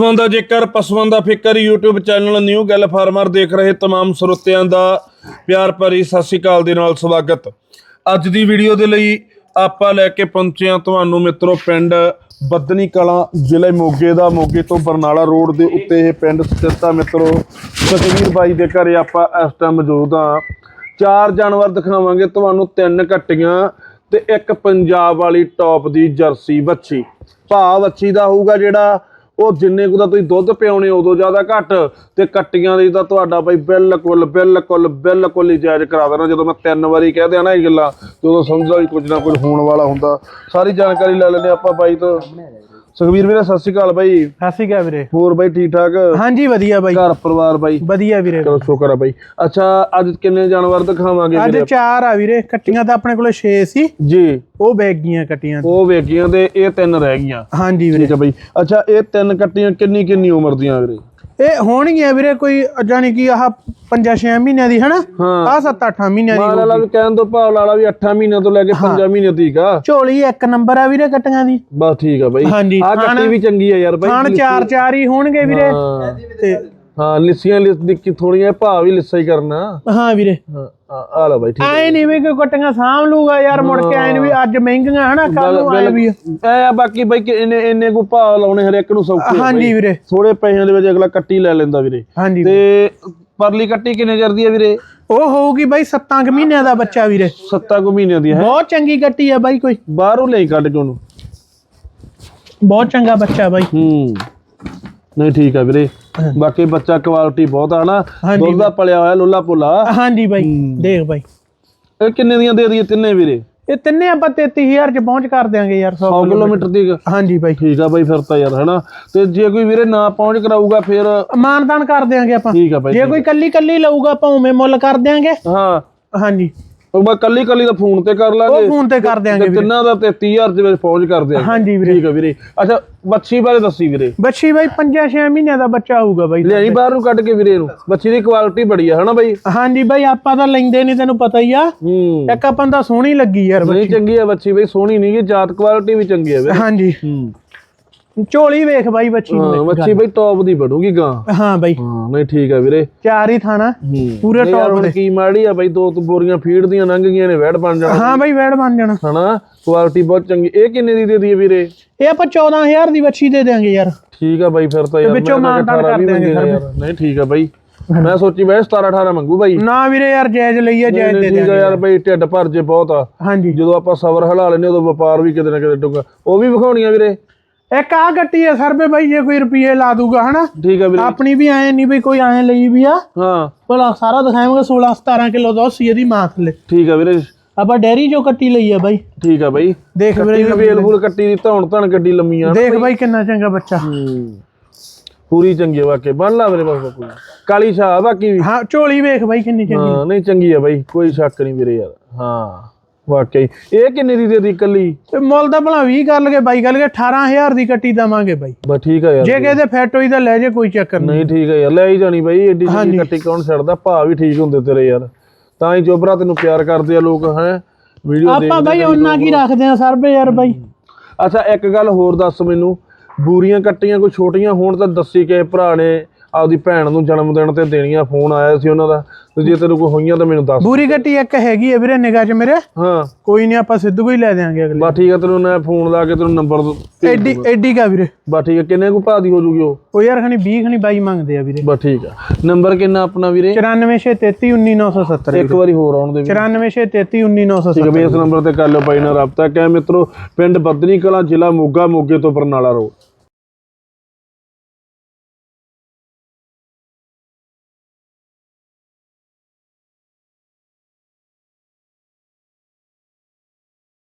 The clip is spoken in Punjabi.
ਪਸ਼ੂਆਂ ਦਾ ਜੇਕਰ ਪਸ਼ੂਆਂ ਦਾ ਫਿਕਰ YouTube ਚੈਨਲ ਨਿਊ ਗੱਲ ਫਾਰਮਰ ਦੇਖ ਰਹੇ तमाम ਸਰੋਤਿਆਂ ਦਾ ਪਿਆਰ ਭਰੀ ਸਤਿ ਸ਼੍ਰੀ ਅਕਾਲ ਦੇ ਨਾਲ ਸਵਾਗਤ ਅੱਜ ਦੀ ਵੀਡੀਓ ਦੇ ਲਈ ਆਪਾਂ ਲੈ ਕੇ ਪਹੁੰਚੇ ਹਾਂ ਤੁਹਾਨੂੰ ਮਿੱਤਰੋ ਪਿੰਡ ਬੱਦਨੀ ਕਲਾਂ ਜ਼ਿਲ੍ਹੇ ਮੋਗੇ ਦਾ ਮੋਗੇ ਤੋਂ ਬਰਨਾਲਾ ਰੋਡ ਦੇ ਉੱਤੇ ਇਹ ਪਿੰਡ ਸਥਿਤ ਆ ਮਿੱਤਰੋ ਸਤਵੀਰ ਬਾਈ ਦੇ ਘਰੇ ਆਪਾਂ ਇਸ ਟਾਈਮ ਮੌਜੂਦ ਆ ਚਾਰ ਜਾਨਵਰ ਦਿਖਾਵਾਂਗੇ ਤੁਹਾਨੂੰ ਤਿੰਨ ਕੱਟੀਆਂ ਤੇ ਇੱਕ ਪੰਜਾਬ ਵਾਲੀ ਟੌਪ ਦੀ ਜਰਸੀ ਵੱਛੀ ਭਾਅ ਵੱਛੀ ਦਾ ਹੋਊਗਾ ਜਿਹੜਾ ਉਹ ਜਿੰਨੇ ਕੁ ਦਾ ਤੁਸੀਂ ਦੁੱਧ ਪਿਆਉਣੇ ਉਦੋਂ ਜ਼ਿਆਦਾ ਘੱਟ ਤੇ ਕੱਟੀਆਂ ਦੀ ਤਾਂ ਤੁਹਾਡਾ ਬਈ ਬਿਲਕੁਲ ਬਿਲਕੁਲ ਬਿਲਕੁਲ ਹੀ ਜਾਇਜ਼ ਕਰਾ ਦੇਣਾ। ਜਦੋਂ ਮੈਂ ਤਿੰਨ ਵਾਰੀ ਕਹਿ ਦਿਆਂ ਨਾ ਇਹ ਗੱਲਾਂ, ਤੇ ਉਦੋਂ ਸਮਝੋ ਵੀ ਕੁਝ ਨਾ ਕੁਝ ਹੋਣ ਵਾਲਾ ਹੁੰਦਾ। ਸਾਰੀ ਜਾਣਕਾਰੀ ਲੈ ਲੈਂਦੇ ਆਪਾਂ ਬਾਈ ਤੋਂ। ਸੁਖਵੀਰ ਵੀਰੇ ਸਤਿ ਸ਼੍ਰੀ ਅਕਾਲ ਬਾਈ। ਸਤਿ ਸ਼੍ਰੀ ਅਕਾਲ ਵੀਰੇ। ਹੋਰ ਬਾਈ ਠੀਕ ਠਾਕ? ਹਾਂਜੀ ਵਧੀਆ ਬਾਈ। ਘਰ ਪਰਿਵਾਰ ਬਾਈ? ਵਧੀਆ ਵੀਰੇ। ਚਲੋ ਸ਼ੁਕਰ ਆ ਬਾਈ। ਅੱਛਾ ਅੱਜ ਕਿੰਨੇ ਜਾਨਵਰ ਦਿਖਾਵਾਂਗੇ ਅੱਜ ਚਾਰ ਆ ਵੀਰੇ ਕੱਟੀਆਂ ਤਾਂ ਆਪਣੇ ਕੋਲੇ 6 ਸੀ। ਜੀ। ਉਹ ਬੈਗ ਗਈਆਂ ਕੱਟੀਆਂ ਉਹ ਵੇਖੀਆਂ ਤੇ ਇਹ ਤਿੰਨ ਰਹਿ ਗਈਆਂ। ਹਾਂਜੀ ਵੀਰੇ। ਠੀਕ ਬਾਈ। ਅੱਛਾ ਇਹ ਤਿੰਨ ਕੱਟੀਆਂ ਕਿੰਨੀ ਕਿੰਨੀ ਉਮਰ ਦੀਆਂ ਵੀਰੇ? ਇਹ ਹੋਣਗੀਆਂ ਵੀਰੇ ਕੋਈ ਜਾਨੀ ਕਿ ਆਹ 5-6 ਮਹੀਨਿਆਂ ਦੀ ਹਨਾ? ਆਹ 7-8 ਮਹੀਨਿਆਂ ਮਾਲ ਦੀ ਵਾਲਾ ਵੀ ਕਹਿਣ ਤੋਂ ਭਾਵ ਲਾਲਾ ਵੀ 8 ਮਹੀਨਿਆਂ ਤੋਂ ਲੈ ਕੇ 5 ਮਹੀਨੇ ਤੀਕ ਆ। ਝੋਲੀ ਇੱਕ ਨੰਬਰ ਆ ਵੀਰੇ ਕੱਟੀਆਂ ਦੀ। ਬਸ ਠੀਕ ਆ ਬਾਈ। ਹਾਂਜੀ, ਆ ਕੱਟੀ ਵੀ ਚੰਗੀ ਆ ਯਾਰ ਬਾਈ ਖਾਣ ਚਾਰ ਚਾਰ ਹੀ ਹੋਣਗੇ ਵੀਰੇ। ਤੇ ਹਾਂ ਲਿੱਸੀਆਂ ਲਿਸ ਦੀ ਥੋੜੀਆਂ ਭਾਅ ਵੀ ਲਿੱਸਾ ਹੀ ਕਰਨਾ। ਹਾਂ ਵੀਰੇ। ਹਾਂ ਆ- ਆ ਲੈ ਬਾਈ ਠੀਕ ਐ। ਨਹੀਂ ਵੀ ਕੋਈ ਕੱਟੀਆਂ ਸਾਂਭ ਲੂਗਾ ਯਾਰ ਮੁੜ ਕੇ ਐ ਨੀ ਵੀ ਅੱਜ ਮਹਿੰਗੀਆਂ ਹਨਾ ਕੱਲ ਨੂੰ ਐ ਵੀ। ਐ ਆ ਬਾਕੀ ਬਾਈ ਕਿ ਇੰਨੇ ਇੰਨੇ ਕੋ ਭਾਅ ਲਾਉਣੇ ਹਰੇਕ ਨੂੰ ਸੌਖੇ ਆ ਹਾਂਜੀ ਵੀਰੇ। ਥੋੜੇ ਪੈਸਿਆਂ ਦੇ ਵਿੱਚ ਅਗਲਾ ਕੱਟੀ ਲੈ ਲੈਂਦਾ ਵੀਰੇ। ਹਾਂਜੀ ਤੇ ਪਰਲੀ ਕੱਟੀ ਕਿੰਨੇ ਚਿਰ ਦੀ ਆ ਵੀਰੇ? ਉਹ ਹੋਊਗੀ ਬਾਈ 7 ਮਹੀਨਿਆਂ ਦਾ ਬੱਚਾ ਵੀਰੇ। 7 ਕੁ ਮਹੀਨਿਆਂ ਦੀ ਹੈ? ਬਹੁਤ ਚੰਗੀ ਕੱਟੀ ਆ ਬਾਈ ਕੋਈ। ਬਾਹਰੋਂ ਲਈ ਕੱਢ ਕੇ ਉਹਨੂੰ। ਬਹੁਤ ਚੰਗਾ ਬੱਚਾ ਬਾਈ। ਹੂੰ। ਨਹੀਂ ਠੀਕ ਆ ਵੀਰੇ। ਬਾਕੀ ਬੱਚਾ ਕੁਆਲਿਟੀ ਬਹੁਤ ਆ ਨਾ ਹਾਂਜੀ। ਦੁੱਧ ਦਾ ਪਲਿਆ ਹੋਇਆ ਲੋਲਾ ਪੋਲਾ ਹਾਂਜੀ ਬਾਈ ਦੇਖ ਬਾਈ। ਇਹ ਕਿੰਨੇ ਦੀਆਂ ਦੇ ਦਈਏ ਤਿੰਨੇ ਵੀਰੇ? ਇਹ ਤਿੰਨੇ ਆਪਾਂ 33000 ਚ ਪਹੁੰਚ ਕਰ ਦਿਆਂਗੇ ਯਾਰ 100 100 ਕਿਲੋਮੀਟਰ। ਦੀ ਹਾਂਜੀ ਬਾਈ। ਠੀਕ ਆ ਬਾਈ ਫਿਰ ਤਾਂ ਯਾਰ ਹਨਾ। ਤੇ ਜੇ ਕੋਈ ਵੀਰੇ ਨਾ ਪਹੁੰਚ ਕਰਾਊਗਾ ਫਿਰ ਮਾਨਦਾਨ ਕਰ ਦਿਆਂਗੇ ਆਪਾਂ। ਠੀਕ ਆ ਬਾਈ ਜੇ ਕੋਈ ਕੱਲੀ ਕੱਲੀ ਲਊਗਾ ਆਪਾਂ ਉਵੇਂ ਮੁੱਲ ਕਰ ਦਿਆਂਗੇ। ਹਾਂ। ਹਾਂਜੀ। ਉਹ ਮੈਂ ਕੱਲੀ ਕੱਲੀ ਦਾ ਫੋਨ ਤੇ ਕਰ ਲਾਂਗੇ। ਉਹ ਫੋਨ ਤੇ ਕਰ ਦਿਆਂਗੇ ਵੀਰੇ। ਤਿੰਨਾਂ ਦਾ 33000 ਦੇ ਵਿੱਚ ਪਹੁੰਚ ਕਰ ਦਿਆਂਗੇ। ਹਾਂਜੀ ਵੀਰੇ। ਠੀਕ ਆ ਵੀਰੇ। ਅੱਛਾ ਬੱਚੀ ਬਾਰੇ ਦੱਸੀ ਵੀਰੇ। ਬੱਚੀ ਬਾਈ 5-6 ਮਹੀਨਿਆਂ ਦਾ ਬੱਚਾ ਹੋਊਗਾ ਬਾਈ ਲਿਆਈ ਬਾਹਰ ਨੂੰ ਕੱਢ ਕੇ ਵੀਰੇ ਇਹਨੂੰ ਬੱਚੀ ਦੀ ਕੁਆਲਿਟੀ ਬੜੀ ਆ ਹਨਾ ਬਾਈ? ਹਾਂਜੀ ਬਾਈ ਆਪਾਂ ਤਾਂ ਲੈਂਦੇ ਨਹੀਂ ਤੈਨੂੰ ਪਤਾ ਹੀ ਆ। ਹੂੰ। ਇੱਕ ਆਪਾਂ ਨੂੰ ਤਾਂ ਸੋਹਣੀ ਲੱਗੀ ਯਾਰ ਨਹੀਂ ਚੰਗੀ ਆ ਬੱਚੀ ਬਈ ਸੋਹਣੀ ਨਹੀਂ ਗੀ ਜਾਤ ਕੁਆਲਿਟੀ ਵੀ ਚੰਗੀ ਆ ਵੀਰੇ। ਹਾਂਜੀ। ਹੂੰ। ਝੋਲੀ ਵੇਖ ਬਾਈ ਬੱਚੀ ਨੂੰ ਹਾਂ ਬੱਚੀ ਬਈ ਟੌਪ ਦੀ ਬਣੂਗੀ ਗਾਂ। ਹਾਂ ਬਾਈ। ਹਾਂ ਨਹੀਂ ਠੀਕ ਆ ਵੀਰੇ। ਚਾਰ ਹੀ ਥਾਣਾ ਪੂਰੇ ਨਹੀਂ ਯਾਰ ਟੌਪ ਹੁਣ ਦੇ। ਕੀ ਮਾੜੀ ਆ ਬਈ ਦੋ ਤੋਂ ਬੋਰੀਆਂ ਫੀਡ ਦੀਆਂ ਲੰਘ ਗਈਆਂ ਨੇ ਵੈੜ ਬਣ ਜਾਣਾ। ਹਾਂ ਬਾਈ ਵੈੜ ਬਣ ਜਾਣਾ। ਹਨਾ? ਕੁਆਲਿਟੀ ਬਹੁਤ ਚੰਗੀ। ਇਹ ਕਿੰਨੇ ਦੀ ਦੇ ਦਈਏ ਵੀਰੇ? ਇਹ ਆਪਾਂ 14000 ਦੀ ਬੱਚੀ ਦੇ ਦਿਆਂਗੇ ਯਾਰ। ਠੀਕ ਆ ਬਾਈ ਫਿਰ ਤਾਂ ਯਾਰ ਵਿੱਚੋਂ ਮੈਂ 18 ਕਰ ਦਿਆਂਗੇ ਯਾਰ। ਨਹੀਂ ਠੀਕ ਆ ਬਾਈ। ਮੈਂ ਸੋਚੀ ਬਈ 17 18 ਮੰਗੂ ਬਾਈ। ਨਾ ਵੀਰੇ ਯਾਰ ਜਾਇਜ਼ ਲਈਏ ਜਾਇਜ਼ ਦੇ ਠੀਕ ਆ ਯਾਰ ਬਈ ਢਿੱਡ ਭਰ ਜੇ ਬਹੁਤ ਆ। ਹਾਂਜੀ। ਜਦੋਂ ਆਪਾਂ ਸਬਰ ਹਲਾ ਲੈਨੇ ਉਦੋਂ ਵਪਾਰ ਵੀ ਕਿਤੇ ਨਾ ਕਿਤੇ ਡੁੱਗਾ। ਉਹ ਵੀ ਵਿਖਾਉਣੀਆਂ ਵੀਰੇ? ਇੱਕ ਆ ਗੱਟੀ ਆ ਸਰਬੇ ਬਾਈ ਜੇ ਕੋਈ ਰੁਪਏ ਲਾ ਦੂਗਾ ਹਨਾ? ਠੀਕ ਆ ਵੀਰੇ। ਆਪਣੀ ਵੀ ਐ ਨਹੀਂ ਵੀ ਕੋਈ ਐ ਲਈ ਵੀ ਆ। ਹਾਂ। ਭਲਾ ਸਾਰਾ ਦਿਖਾਵਾਂਗੇ 16 17 ਕਿਲੋ ਦਾ ਸੀ ਇਹਦੀ ਮਾਂ ਥੱਲੇ। ਠੀਕ ਆ ਵੀਰੇ। ਆਪਾਂ ਡੈਰੀ ਜੋ ਕੱਟੀ ਲਈ ਆ ਬਾਈ। ਠੀਕ ਆ ਬਾਈ। ਦੇਖ ਵੀਰੇ ਵੀ ਵੇਲ ਫੂਲ ਕੱਟੀ ਦੀ ਧੌਣ ਧਣ ਗੱਡੀ ਲੰਮੀਆਂ ਦੇਖ ਬਾਈ। ਕਿੰਨਾ ਚੰਗਾ ਬੱਚਾ। ਹੂੰ। ਪੂਰੀ ਚੰਗੀ ਆ ਵਾਕੇ ਬਣ ਲਾ ਵੀਰੇ ਬਸ ਬਾਪੂ ਕਾਲੀ ਸ਼ਾਹ ਬਾਕੀ ਵੀ। ਹਾਂ ਝੋਲੀ ਵੇਖ ਬਾਈ ਕਿੰਨੀ ਚੰਗੀ। ਹਾਂ ਨਹੀਂ ਚੰਗੀ ਆ ਬਾਈ। ਕੋਈ ਸ਼ੱਕ ਨਹੀਂ ਵੀਰੇ ਯਾਰ। ਹਾਂ। ਵਾਕਈ। ਇਹ ਕਿੰਨੇ ਦੀ ਦੇ ਦੀ ਕੱਲੀ ਤੇ ਮੁੱਲ ਤਾਂ ਭਲਾ 20 ਕਰ ਲਗੇ ਬਾਈ ਕਰ ਲਗੇ 18000 ਦੀ ਕੱਟੀ ਦਵਾਂਗੇ ਬਾਈ। ਬਸ ਠੀਕ ਆ ਯਾਰ ਜੇ ਕਿਸੇ ਦੇ ਫਿੱਟ ਹੋਈ ਤਾਂ ਲੈ ਜੇ ਕੋਈ ਚੱਕਰ ਨਹੀਂ ਠੀਕ ਆ ਯਾਰ ਲੈ ਹੀ ਜਾਣੀ ਬਾਈ ਏਡੀ ਜਿਹੀ ਕੱਟੀ ਕੌਣ ਛੱਡਦਾ? ਭਾ ਵੀ ਠੀਕ ਹੁੰਦੇ ਤੇਰੇ ਯਾਰ। ਤਾਂ ਹੀ ਚੋਬਰਾ ਤੈਨੂੰ ਪਿਆਰ ਕਰਦੇ ਆ ਲੋਕ ਹੈ? ਵੀਡੀਓ ਦੇਖ ਆਪਾਂ ਬਾਈ ਉਹਨਾਂ ਕੀ ਰੱਖਦੇ ਆ ਸਰਬੇ ਯਾਰ ਬਾਈ? ਅੱਛਾ ਇੱਕ ਗੱਲ ਹੋਰ ਦੱਸ ਮੈਨੂੰ। ਬੂਰੀਆਂ ਕੱਟੀਆਂ ਕੋਈ ਛੋਟੀਆਂ ਹੋਣ ਤਾਂ ਦੱਸੀ ਕਿ ਭਰਾ ਨੇ। ਆਪਦੀ ਭੈਣ ਨੂੰ ਜਨਮ ਦਿਨ ਤੇ ਦੇਣੀਆਂ ਫੋਨ ਆਇਆ ਸੀ ਉਹਨਾਂ ਦਾ ਤੇ ਜੇ ਤੈਨੂੰ ਕੋਈ ਹੋਈਆਂ ਤਾਂ ਮੈਨੂੰ ਦੱਸ। ਬੂਰੀ ਕੱਟੀ ਇੱਕ ਹੈਗੀ ਆ ਵੀਰੇ ਨਿਗਾਹ 'ਚ ਮੇਰੇ। ਹਾਂ। ਕੋਈ ਨਹੀਂ ਆਪਾਂ ਸਿੱਧੂ ਕੋਈ ਲੈ ਦੇਾਂਗੇ ਅਗਲੇ। ਬਸ ਠੀਕ ਆ ਤੈਨੂੰ ਮੈਂ ਫੋਨ ਲਾ ਕੇ ਤੈਨੂੰ ਨੰਬਰ ਐਡੀ ਐਡੀ ਕਾ ਵੀਰੇ? ਬਸ ਠੀਕ ਆ ਕਿੰਨੇ ਕੁ ਭਾ ਦੀ ਹੋ ਜੂਗੀ ਉਹ? ਉਹ ਯਾਰ ਖਣੀ 20 ਖਣੀ ਬਾਈ ਮੰਗਦੇ ਆ ਵੀਰੇ। ਬਸ ਠੀਕ ਆ। ਨੰਬਰ ਕਿੰਨਾ ਆਪਣਾ ਵੀਰੇ? 9463319970 ਇੱਕ ਵਾਰੀ। ਹੋਰ ਆਉਣ ਦੇ ਵੀਰੇ। 9463319970 ਠੀਕ ਆ ਵੀ ਇਸ ਨੰਬਰ ਤੇ ਕਰ ਲਿਓ ਬਾਈ ਨਾਲ ਰਾਬਤਾ ਕਹਿ ਮਿੱਤਰੋ ਪਿੰਡ ਬੱਦਨੀ ਕਲਾਂ ਜ਼ਿਲ੍ਹਾ ਮੋਗਾ ਮੋਗੇ ਤੋਂ ਬਰਨਾਲਾ ਰੋਡ